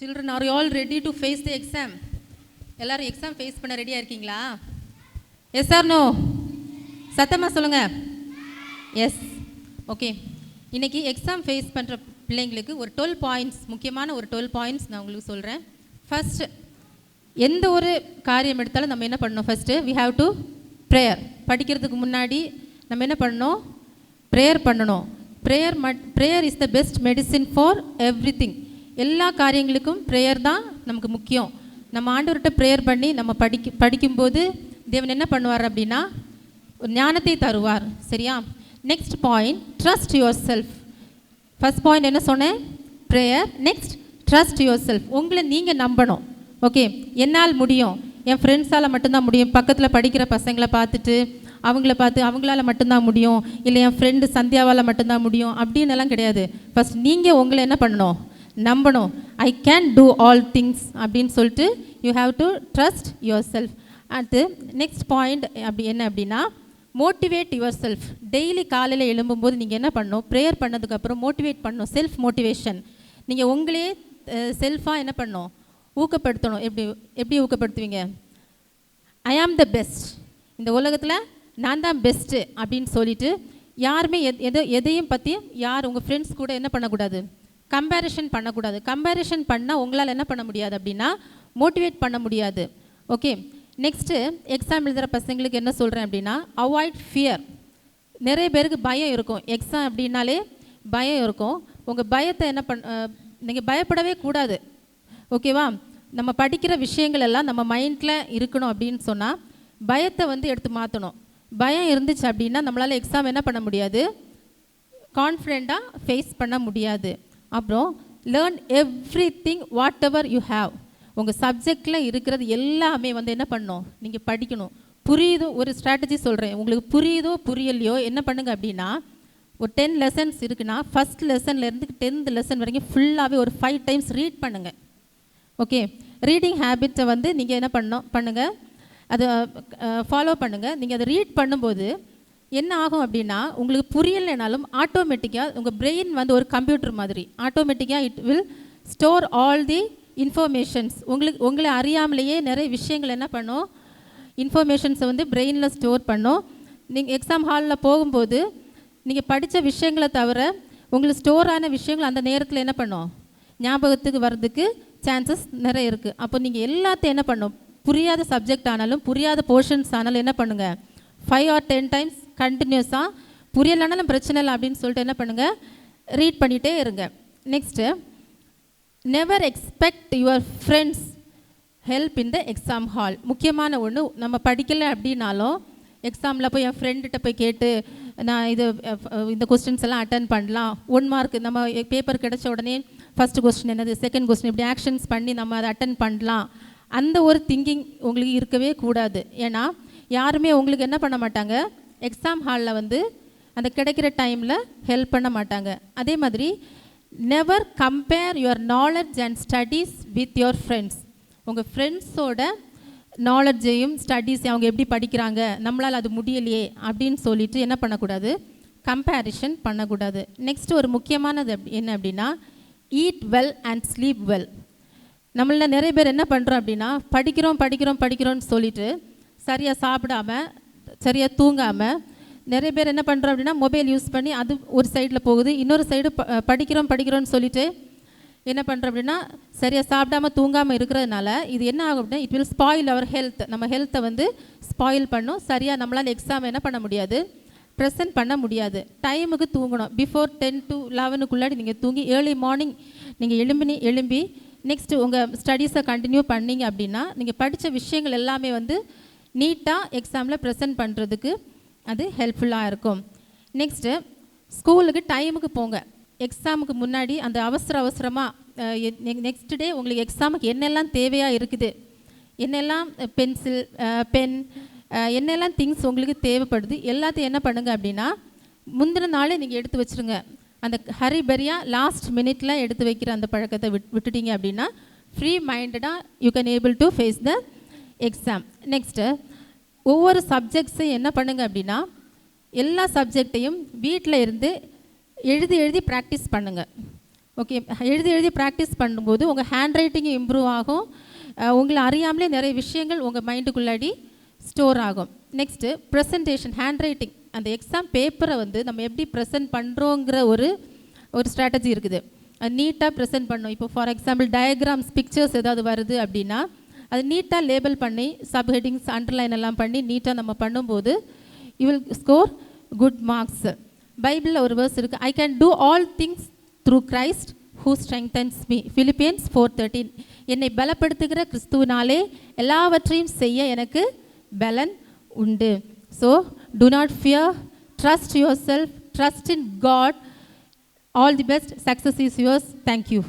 Children are all ready to face the exam எல்லாரும் exam face பண்ண ரெடியாக இருக்கீங்களா எஸ் சார் நோ சத்தமாக சொல்லுங்கள் எஸ் ஓகே இன்றைக்கி எக்ஸாம் ஃபேஸ் பண்ணுற பிள்ளைங்களுக்கு ஒரு டுவெல் பாயிண்ட்ஸ் முக்கியமான ஒரு டுவெல் பாயிண்ட்ஸ் நான் உங்களுக்கு சொல்கிறேன் ஃபர்ஸ்ட் எந்த ஒரு காரியம் எடுத்தாலும் நம்ம என்ன பண்ணணும் first we have to prayer படிக்கிறதுக்கு முன்னாடி நம்ம என்ன பண்ணணும்? ப்ரேயர் பண்ணணும். ப்ரேயர் மட் prayer is the best medicine for every எல்லா காரியங்களுக்கும் ப்ரேயர் தான் நமக்கு முக்கியம். நம்ம ஆண்டவர்கிட்ட ப்ரேயர் பண்ணி நம்ம படிக்க படிக்கும்போது தேவன் என்ன பண்ணுவார் அப்படின்னா ஒரு ஞானத்தை தருவார். சரியா? Next point trust yourself first point என்ன சொன்னேன்? Prayer next trust yourself உங்களை நீங்கள் நம்பணும். ஓகே என்னால் முடியும். என் ஃப்ரெண்ட்ஸால் மட்டும்தான் முடியும். பக்கத்தில் படிக்கிற பசங்களை பார்த்துட்டு அவங்கள பார்த்து அவங்களால மட்டும்தான் முடியும். இல்லை என் ஃப்ரெண்டு சந்தியாவால் மட்டும்தான் முடியும். அப்படின்னு எல்லாம் கிடையாது. ஃபஸ்ட் நீங்கள் உங்களை என்ன பண்ணணும்? நம்பணும். I can do all things அப்படின்னு சொல்லிட்டு you have to trust yourself அடுத்து நெக்ஸ்ட் பாயிண்ட் அப்படி என்ன அப்படின்னா மோட்டிவேட் யுவர் செல்ஃப் டெய்லி காலையில் எழும்பும்போது நீங்கள் என்ன பண்ணணும்? ப்ரேயர் பண்ணதுக்கப்புறம் மோட்டிவேட் பண்ணணும். செல்ஃப் மோட்டிவேஷன் நீங்கள் உங்களே செல்ஃபாக என்ன பண்ணணும்? ஊக்கப்படுத்தணும். எப்படி எப்படி ஊக்கப்படுத்துவீங்க? ஐ ஆம் த பெஸ்ட் இந்த உலகத்தில் நான் தான் பெஸ்ட்டு அப்படின்னு சொல்லிட்டு யாருமே எத் எதை எதையும் பற்றி யார் உங்கள் ஃப்ரெண்ட்ஸ் கூட என்ன பண்ணக்கூடாது? கம்பேரிஷன் பண்ணக்கூடாது. கம்பேரிஷன் பண்ணால் உங்களால் என்ன பண்ண முடியாது அப்படின்னா மோட்டிவேட் பண்ண முடியாது. ஓகே நெக்ஸ்ட்டு எக்ஸாம் எழுதுகிற பசங்களுக்கு என்ன சொல்கிறேன் அப்படின்னா அவாய்ட் ஃபியர் நிறைய பேருக்கு பயம் இருக்கும். எக்ஸாம் அப்படின்னாலே பயம் இருக்கும். உங்கள் பயத்தை என்ன பண் நீங்கள் பயப்படவே கூடாது. ஓகேவா நம்ம படிக்கிற விஷயங்கள் எல்லாம் நம்ம மைண்டில் இருக்கணும் அப்படின்னு சொன்னால் பயத்தை வந்து எடுத்து மாற்றணும் பயம் இருந்துச்சு அப்படின்னா நம்மளால் எக்ஸாம் என்ன பண்ண முடியாது? கான்ஃபிடெண்ட்டாக ஃபேஸ் பண்ண முடியாது. அப்புறம் learn everything whatever you have உங்கள் சப்ஜெக்டில் இருக்கிறது எல்லாமே வந்து என்ன பண்ணணும் நீங்கள் படிக்கணும். புரியுதோ? ஒரு ஸ்ட்ராட்டஜி சொல்கிறேன் உங்களுக்கு புரியுதோ? புரியலையோ? என்ன பண்ணுங்கள் அப்படின்னா ஒரு டென் லெசன்ஸ் இருக்குன்னா ஃபஸ்ட் லெசன்லேருந்து டென்த் லெசன் வரைக்கும் ஃபுல்லாகவே ஒரு ஃபைவ் டைம்ஸ் ரீட் பண்ணுங்கள் ஓகே ரீடிங் ஹேபிட்டை வந்து நீங்கள் என்ன பண்ணோம் பண்ணுங்கள் அதை ஃபாலோ பண்ணுங்கள் நீங்கள் அதை ரீட் பண்ணும்போது என்ன ஆகும் அப்படின்னா உங்களுக்கு புரியலைனாலும் ஆட்டோமேட்டிக்காக உங்கள் பிரெயின் வந்து ஒரு கம்ப்யூட்டர் மாதிரி ஆட்டோமேட்டிக்காக it will store all the informations உங்களுக்கு உங்களை அறியாமலேயே நிறைய விஷயங்கள் என்ன பண்ணும்? இன்ஃபர்மேஷன்ஸை வந்து பிரெயினில் ஸ்டோர் பண்ணும். நீங்கள் எக்ஸாம் ஹாலில் போகும்போது நீங்கள் படித்த விஷயங்களை தவிர உங்களுக்கு ஸ்டோர் ஆன விஷயங்கள் அந்த நேரத்தில் என்ன பண்ணும்? ஞாபகத்துக்கு வர்றதுக்கு சான்சஸ் நிறைய இருக்குது அப்போ நீங்கள் எல்லாத்தையும் என்ன பண்ணும்? புரியாத சப்ஜெக்ட் ஆனாலும் புரியாத போர்ஷன்ஸ் ஆனாலும் என்ன பண்ணுங்கள் ஃபைவ் ஆர் டென் டைம்ஸ் கண்டினியூஸாக புரியலைனாலும் பிரச்சனை இல்லை அப்படின்னு சொல்லிட்டு என்ன பண்ணுங்கள் ரீட் பண்ணிகிட்டே இருங்க. Next never expect your friends help in the exam hall முக்கியமான ஒன்று நம்ம படிக்கலை அப்படின்னாலும் எக்ஸாமில் போய் என் ஃப்ரெண்டுகிட்ட போய் கேட்டு நான் இது இந்த கொஸ்டின்ஸ் எல்லாம் அட்டன் பண்ணலாம். ஒன் மார்க் நம்ம பேப்பர் கிடச்ச உடனே ஃபஸ்ட்டு கொஸ்டின் என்னது செகண்ட் கொஸ்டின் இப்படி ஆக்ஷன்ஸ் பண்ணி நம்ம அதை அட்டன் பண்ணலாம். அந்த ஒரு திங்கிங் உங்களுக்கு இருக்கவே கூடாது. ஏன்னா யாருமே உங்களுக்கு என்ன பண்ண மாட்டாங்க? எக்ஸாம் ஹாலில் வந்து அந்த கிடைக்கிற டைமில் ஹெல்ப் பண்ண மாட்டாங்க. அதே மாதிரி never compare your knowledge and studies with your friends உங்கள் ஃப்ரெண்ட்ஸோட நாலெட்ஜையும் ஸ்டடீஸ் அவங்க எப்படி படிக்கிறாங்க? நம்மளால் அது முடியலையே அப்படின்னு சொல்லிட்டு என்ன பண்ணக்கூடாது? கம்பேரிஷன் பண்ணக்கூடாது. நெக்ஸ்ட் ஒரு முக்கியமானது என்ன அப்படின்னா eat well and sleep well நம்மள நிறைய பேர் என்ன பண்ணுறோம் அப்படின்னா படிக்கிறோம் படிக்கிறோம் படிக்கிறோம்னு சொல்லிட்டு சரியாக சாப்பிடாம சரியாக தூங்காமல் நிறைய பேர் என்ன பண்ணுறோம் அப்படின்னா மொபைல் யூஸ் பண்ணி அது ஒரு சைடில் போகுது. இன்னொரு சைடு படிக்கிறோம் படிக்கிறோம்னு சொல்லிட்டு என்ன பண்ணுறோம் அப்படின்னா சரியாக சாப்பிடாம தூங்காமல் இருக்கிறதுனால இது என்ன ஆகும் அப்படின்னா it will spoil our health நம்ம ஹெல்த்தை வந்து ஸ்பாயில் பண்ணும். சரியாக நம்மளால் எக்ஸாம் என்ன பண்ண முடியாது. ப்ரெசென்ட் பண்ண முடியாது. டைமுக்கு தூங்கணும். பிஃபோர் டென் டு லெவனுக்குள்ளாடி நீங்கள் தூங்கி ஏர்லி மார்னிங் நீங்கள் எழும்பி எழும்பி நெக்ஸ்ட்டு உங்கள் ஸ்டடீஸை கண்டினியூ பண்ணீங்க அப்படின்னா நீங்கள் படித்த விஷயங்கள் எல்லாமே வந்து நீட்டாக எக்ஸாமில் ப்ரெசென்ட் பண்ணுறதுக்கு அது ஹெல்ப்ஃபுல்லாக இருக்கும். நெக்ஸ்ட்டு ஸ்கூலுக்கு டைமுக்கு போங்க. எக்ஸாமுக்கு முன்னாடி அந்த அவசர அவசரமாக நெக்ஸ்ட் டே உங்களுக்கு எக்ஸாமுக்கு என்னெல்லாம் தேவையாக இருக்குது? என்னெல்லாம் பென்சில் பென் என்னெல்லாம் திங்ஸ் உங்களுக்கு தேவைப்படுது? எல்லாத்தையும் என்ன பண்ணுங்கள் அப்படின்னா முந்தின நாளே நீங்கள் எடுத்து வச்சிருங்க. அந்த ஹரிபரியாக லாஸ்ட் மினிட்லாம் எடுத்து வைக்கிற அந்த பழக்கத்தை விட் விட்டுட்டீங்க அப்படின்னா free மைண்டடாக you can able to face the exam next ஒவ்வொரு சப்ஜெக்ட்ஸையும் என்ன பண்ணுங்கள் அப்படின்னா எல்லா சப்ஜெக்டையும் வீட்டில் இருந்து எழுதி எழுதி ப்ராக்டிஸ் பண்ணுங்கள் ஓகே எழுதி எழுதி ப்ராக்டிஸ் பண்ணும்போது உங்கள் ஹேண்ட் ரைட்டிங் இம்ப்ரூவ் ஆகும் உங்களை அறியாமலே நிறைய விஷயங்கள் உங்கள் மைண்டுக்குள்ளாடி ஸ்டோர் ஆகும். நெக்ஸ்ட்டு ப்ரெசன்டேஷன் ஹேண்ட் ரைட்டிங் அந்த எக்ஸாம் பேப்பரை வந்து நம்ம எப்படி ப்ரெசென்ட் பண்ணுறோங்கிற ஒரு ஒரு ஸ்ட்ராட்டஜி இருக்குது. நீட்டாக ப்ரெசென்ட் பண்ணோம். இப்போ ஃபார் எக்ஸாம்பிள் டயக்ராம்ஸ் பிக்சர்ஸ் ஏதாவது வருது அப்படின்னா அது நீட்டாக லேபிள் பண்ணி சப் ஹெட்டிங்ஸ் அண்டர்லைன் எல்லாம் பண்ணி நீட்டாக நம்ம பண்ணும்போது you will score good marks பைபிளில் ஒரு வேர்ஸ் இருக்குது I can do all things through Christ who strengthens me Philippians four thirteen என்னை பலப்படுத்துகிற கிறிஸ்துவினாலே எல்லாவற்றையும் செய்ய எனக்கு பலன் உண்டு. So do not fear trust yourself trust in God all the best success is yours thank you